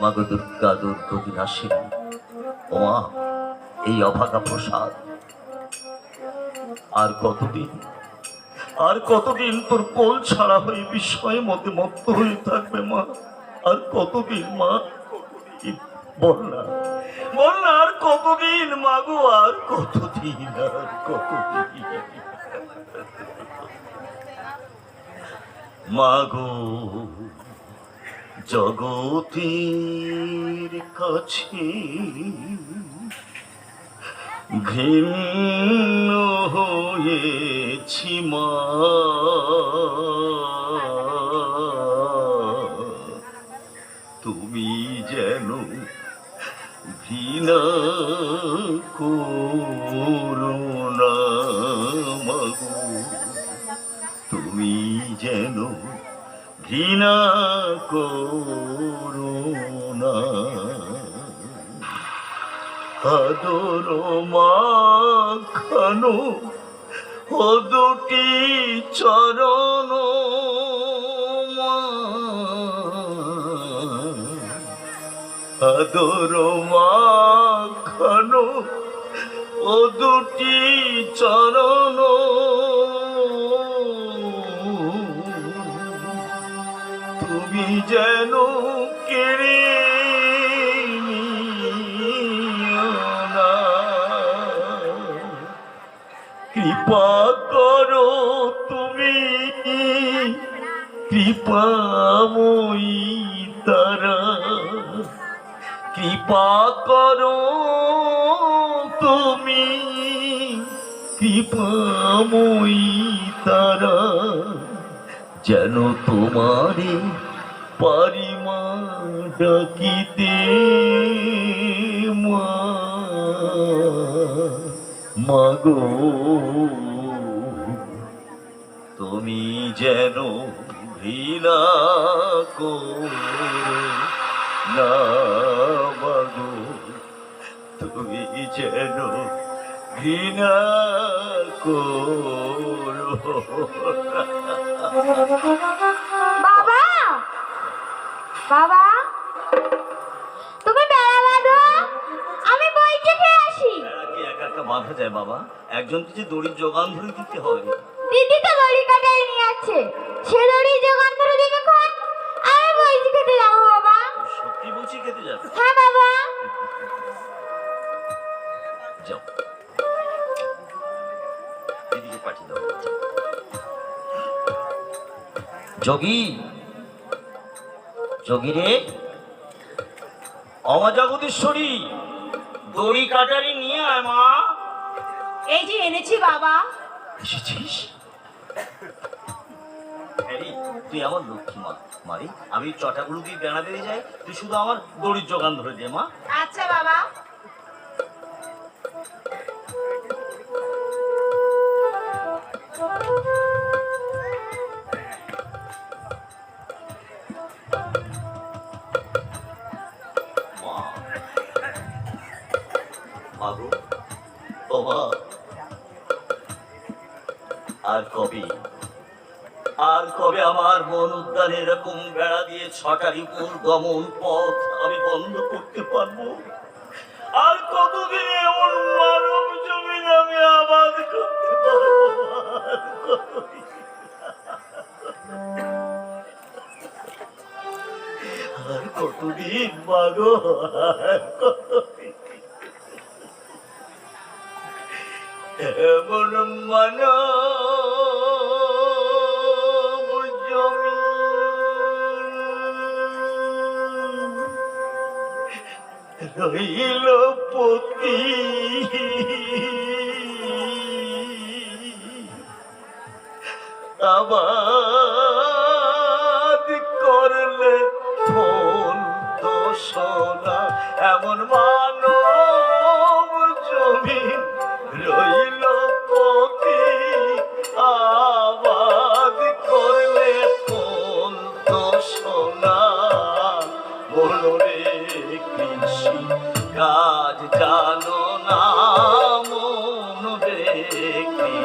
মাগো দুর্গা দুর্গতি নাসিনী। ওমা, এই অভাগা প্রসাদ। আর কতদিন আর কতদিন তোর কোল ছাড়া হয়ে বিস্ময়ের মধ্যে মত্ত হয়ে থাকবে মা? আর কতদিন, মা? বল না। আর কতদিন মাগো আর কতদিন আর কতদিন? মাগো জগতের কাছে ঘৃণ্য হয়েছি মা। তুমি যেন ঘৃণা করুণা ঘৃণা করুণা আদর মাখানো ও দুটি চরণ। আদর মাখানো ও দুটি চরণ তুমি যেন কেড়ে কৃপা করো তুমি কৃপাময়ী তারা। কৃপা করো তুমি কৃপাময়ী তারা। যেন তোমারে ডাকিতে মা মাগো। তুমি যেন করো না মাগো। তুমি যেন ঘৃণা করো। বাবা। তুমি বেড়া বাঁধো? আমি বইতে খেয়ে আসি। বেড়া কি একা একা বাঁধা যায় বাবা? একজন কিছু দড়ির যোগান ধরে দিতে হয়। দিদি তো দড়ি কাটাই নিয়ে আছে সে দড়ি যোগান ধরে দিবে কোন আমি বইতে খেতে যাব বাবা। সত্যি বলছি খেতে যাবে? হ্যাঁ বাবা। যাও। দিদিকে পাঠিয়ে দাও। যোগী যোগী রে অমজগদীশ্বরী দড়ি কাটারি নিয়ে আয় মা। এই যে এনেছি বাবা। এসেছিস? তুই আমার লক্ষ্মী মা মারি। আমি চটাগুলো দিয়ে বেড়া বেরিয়ে যাই তুই শুধু আমার দড়ির যোগান ধরে দে মা। আচ্ছা বাবা। মা আর কবে আর কবে আমার মন উদ্যানে এরকম বেড়া দিয়ে ছটারিপুর গমন পথ আমি বন্ধ করতে পারব আর কতদিন এমন মানব জমিন আমি আবাদ করতে আর কতদিন? মাগো আর কতদিন? এমন রইল পতি। আবাদ করলে ফোন তো সোনা এমন মানব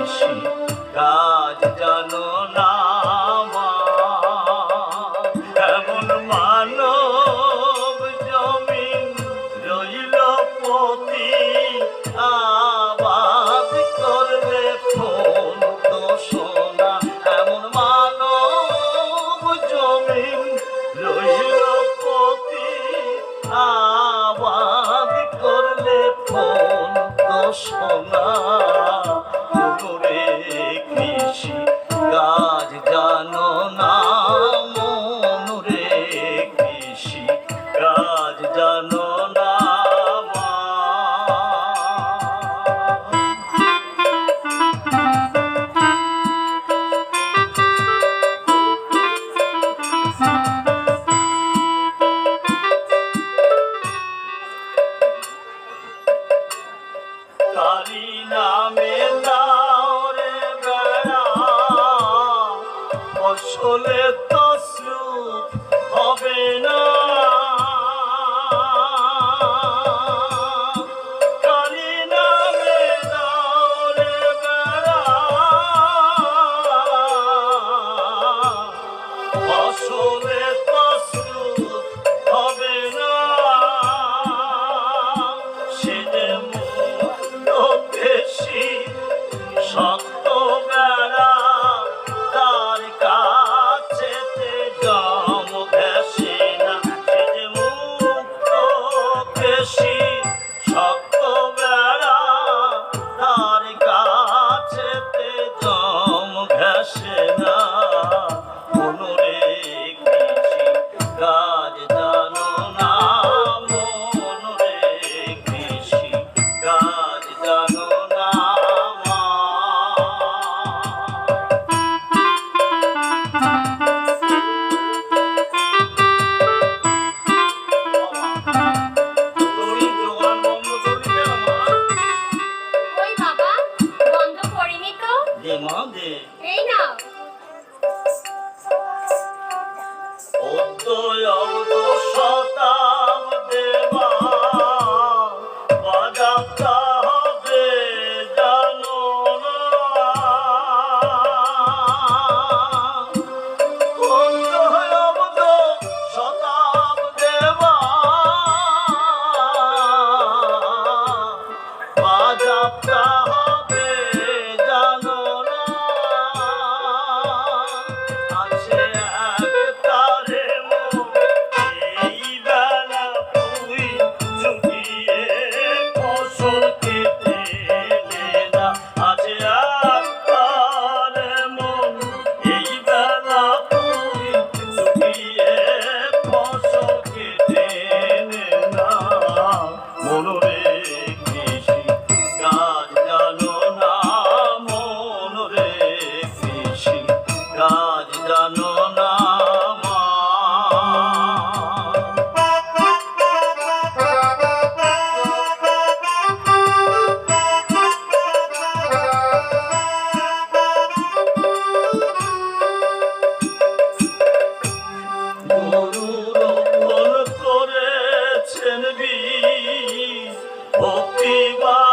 কৃষি কাজ জানো না জানো বাজাতা হবে ভক্তি বারিকায়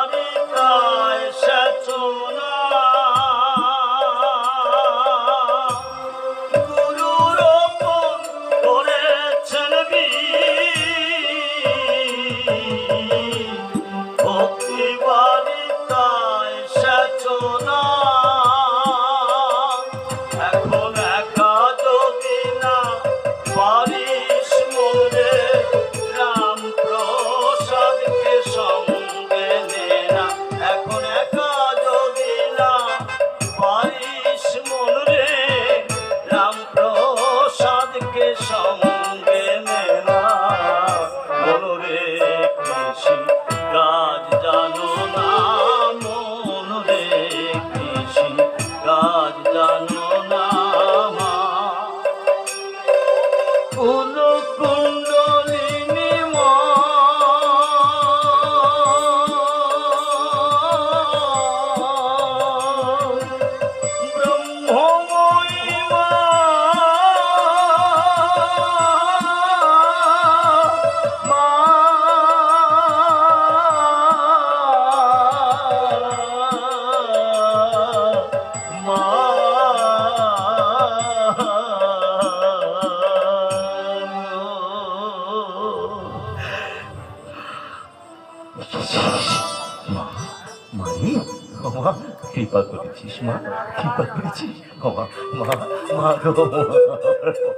কৃপা করেছিস মা কৃপা করেছিস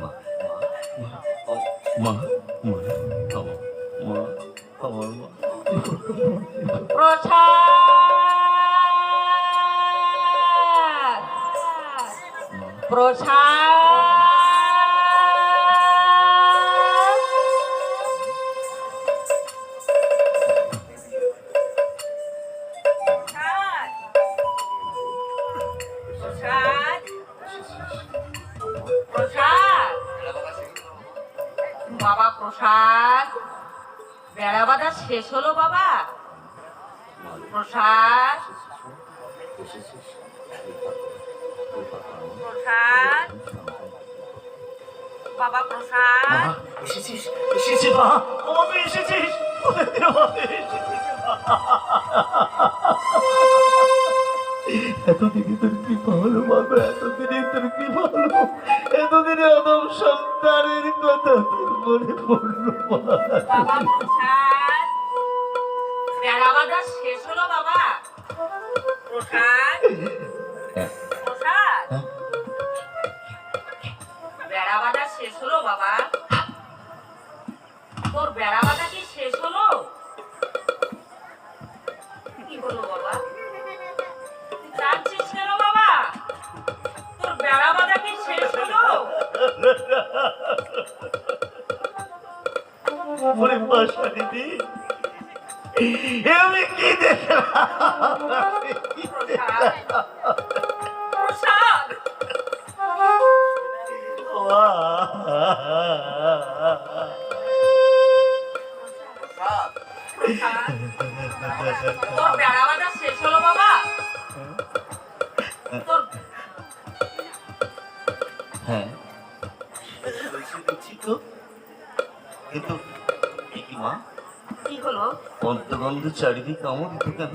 মা মা মা মা মা মা প্রসাদ প্রসাদ শেষ হলো বাবা। প্রসাদ। প্রসাদ। বাবা প্রসাদ। এসেছিস এসেছিস মা এসেছিস। এতদিনে তোর কৃপা হলো বাবা এতদিনে তোর কৃপা হলো। এতদিনে অদম সন্তানের কথা তোর মনে পড়ল বাবা। শেষ হলো বাবা। প্রসাদ। প্রসাদ। বেড়া বাঁধা শেষ হলো বাবা। তোর বেড়া বাঁধা কি শেষ হলো? কি হলো বাবা? কাঁদছিস কেন বাবা? তোর বেড়া বাঁধা কি শেষ হলো? ওরে পাশা দিদি হ্যাঁ। তো কিন্তু কি মা? কি হলো? পদ্মগন্ধ চারিদিকে আমোদিত কেন?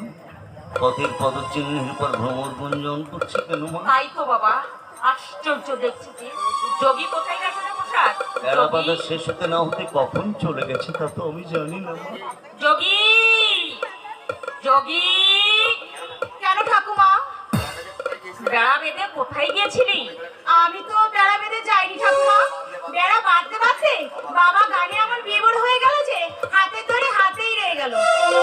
পথের পদচিহ্নের উপর ভ্রমর গুঞ্জন করছে কেন মা? তাই তো বাবা আশ্চর্য দেখছি যে যোগী কোথায় গেছে রে প্রসাদ এরা বাধা যোগী? শেষ হতে না হতে কখন চলে গেছে তা তো আমি জানি না যোগী! যোগী! কেন ঠাকুমা? বেড়া বেঁধে কোথায় গিয়েছিলি? আমি তো বেড়া ঠাকুমা। বেড়া বাঁধতে বাঁধতে বাবা গানে আমার বিয়ে বড় হয়ে গেল যে হাতে ধরে হাতেই রয়ে গেল।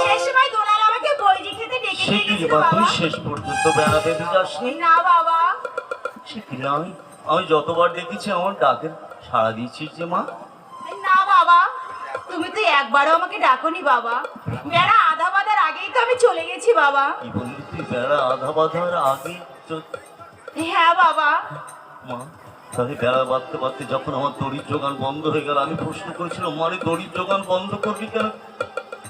সেই সময় দোলাল আমাকে বইজি খেতে ডেকে নিয়ে গেছিল বাবা। শেষ পর্যন্ত বেড়া বেঁধে যাসনি? না বাবা। সে আমি আমি যতবার দেখেছি আমার ডাকের সাড়া দিয়েছিস যে মা। না বাবা তুমি তো একবারও আমাকে ডাকোনি বাবা। বেড়া আধা বাঁধার আগেই তো আমি চলে গেছি বাবা। কি বললি তুই? বেড়া আধা বাঁধার আগে হ্যাঁ বাবা। মা তাহলে বেড়া বাঁধতে বাঁধতে যখন আমার দড়ির যোগান বন্ধ হয়ে গেল আমি প্রশ্ন করেছিলাম মানে দড়ির যোগান বন্ধ করবি কেন?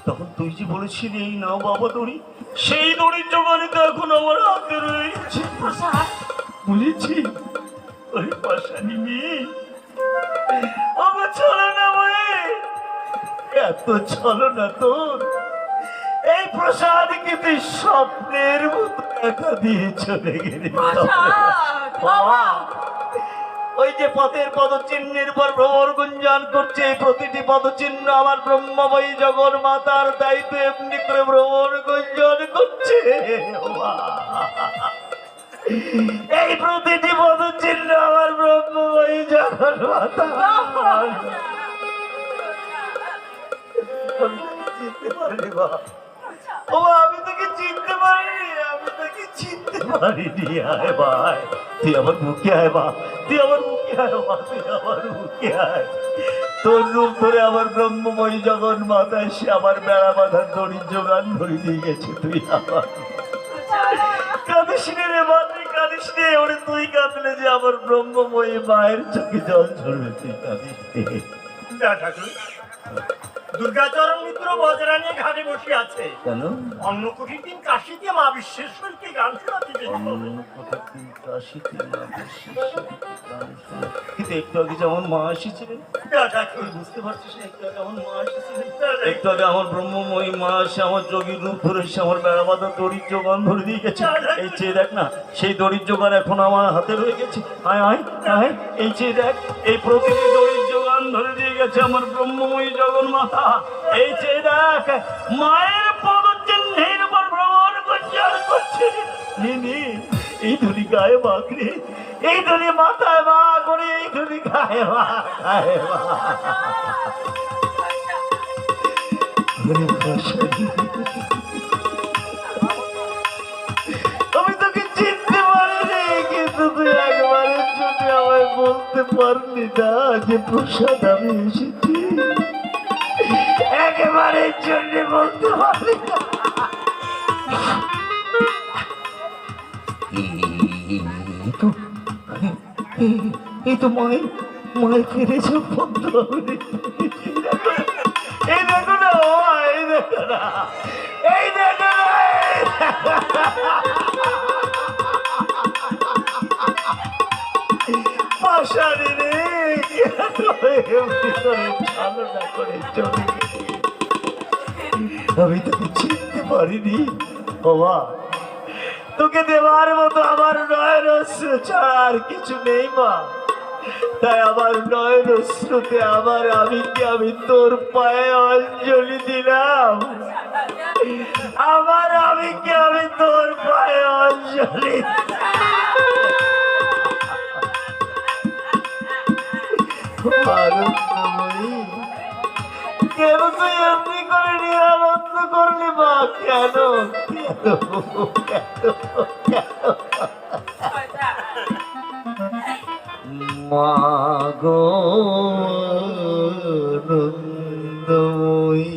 তখন তুই যে বলেছিলি এই নাও বাবা দড়ি। সেই দড়ির যোগানে তো এখন আমার হাতে রয়েছে। প্রসাদ বুঝেছি ওই পাশানি মেয়ে আমার চলো না এত চলো না তোর। এই প্রসাদকে তুই স্বপ্নের মতো দেখা দিয়ে চলে গেলি? বাবা। ওই যে পথের পদচিহ্নের পর ভ্রমর গুঞ্জন করছে, প্রতিটি পদচিহ্ন আমার ব্রহ্মময়ী জগন মাতার দায়িত্ব এমনি করে ভ্রমর গুঞ্জন করছে এই প্রতিটি পদচিহ্ন আমার ব্রহ্মময়ী জগন মাতা। ও, আমি তোকে চিনতে পারিনি, আমি তোকে চিনতে পারিনি আয় ভাই। তুই আমার মুখে আয়, মা। তুই আমার মুখে আয়, মা। আমার মুখে আয়। তোর রূপ ধরে আমার ব্রহ্মময়ী জগন মাতা এসে আমার বেড়া বাঁধার দড়ির যোগান ধরে দিয়ে গেছে তুই আমার। রে, মা, তুই কাঁদিস ওরে, তুই কাঁদলে যে আমার ব্রহ্মময়ী মায়ের চোখে জল ঝরবে, তুই কাঁদিস দুর্গাচরণ মিত্র ঘাটে বসে আছে। কেন? অন্য দিন কাশিতে মা বিশ্বেশ্বরকে গান শোনাতে গান। কিন্তু একটু আগে যেমন এসেছিলেন বুঝতে পারছিস একটু আগে আমার মা এসেছিলেন একটু আগে আমার ব্রহ্মময়ী মা এসে আমার যোগীর রূপ ধরে এসে আমার বেড়া বাঁধা দড়ির যোগান ধরে দিয়ে গেছে। এই চেয়ে দেখ না সেই দড়ির যোগান এখন আমার হাতে রয়ে গেছে। আয় আয় আয় এই চেয়ে দেখ এই প্রতিটি গেছে আমার ব্রহ্মময়ী জগন মাতা এই চেয়ে দেখ, মায়ের পদচিহ্নের উপর ভ্রমণ গুঞ্জন করছে নি। নি এই ধরি গায়ে মাখরে এই ধরি মাথায় বা করে, এই ধরি গায়ে বা গায়ে বা বলতে পারলি না যে প্রসাদ আমি এসেছি। একেবারের জন্য বলতে পারলি বন্ধু এই দেখো না, এই দেখো না, এই দেখো না। আমি তোকে চিনতে পারিনি। বাবা, তোকে দেওয়ার মতো আমার ছাড়া আর কিছু নেই, মা। তাই আমার নয়ন অশ্রুতে আমার আমি কি আমি তোর পায়ে অঞ্জলি দিলাম। আমার আমি কি আমি তোর পায়ে অঞ্জলি আনন্দময়ী কেন তুই এমনি করে নিরানন্দ করলি মা কেন কেন মাগো নন্দময়ী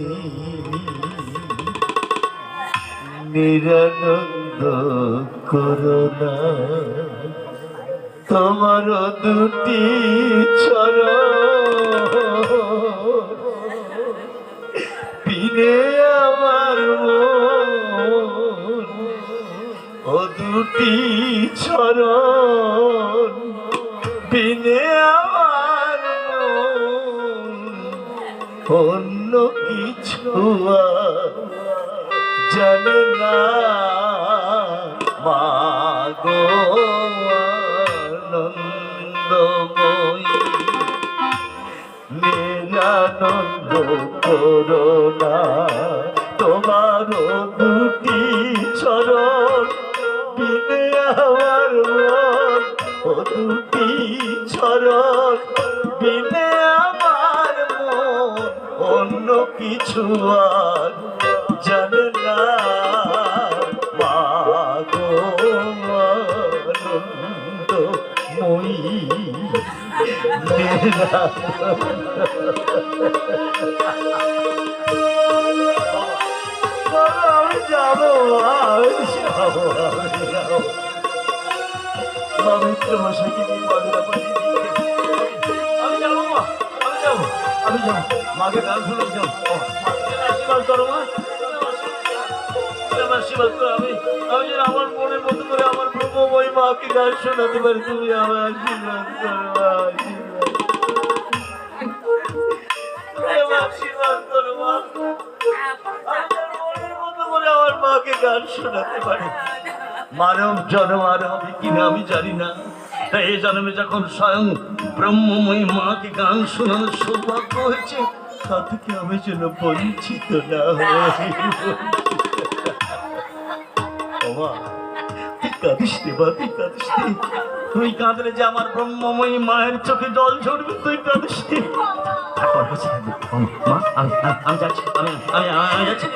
নিরানন্দ করোনা তোমার দুটি ছড় পিনে আমার ও দুটি ছড়ন বিনে আমার অন্য কিছু করোনা তোমার দুটি চরণ, বিনে আমার মন। ও দুটি চরণ, বিনে আমার মন। অন্য কিছু আর আমি যাব আমি মাকে করো মা করো আমি আমি আমার মনের মতো করে আমার ব্রহ্মময় মাকে গান শোনাতে পারি তুমি আমার আশীর্বাদ করো মানব জন্ম আর হবে কিনা আমি জানি না তাই এই জন্মে যখন স্বয়ং ব্রহ্মময়ী মাকে গান শোনানোর সৌভাগ্য হয়েছে তা থেকে আমি যেন বঞ্চিত না হই? বাবা রে বা তুই তুই কাঁদলে যে আমার ব্রহ্মময়ী মায়ের চোখে জল ঝরবে তুই কাঁদিস মা আমি যাচ্ছি আমি আমি যাচ্ছি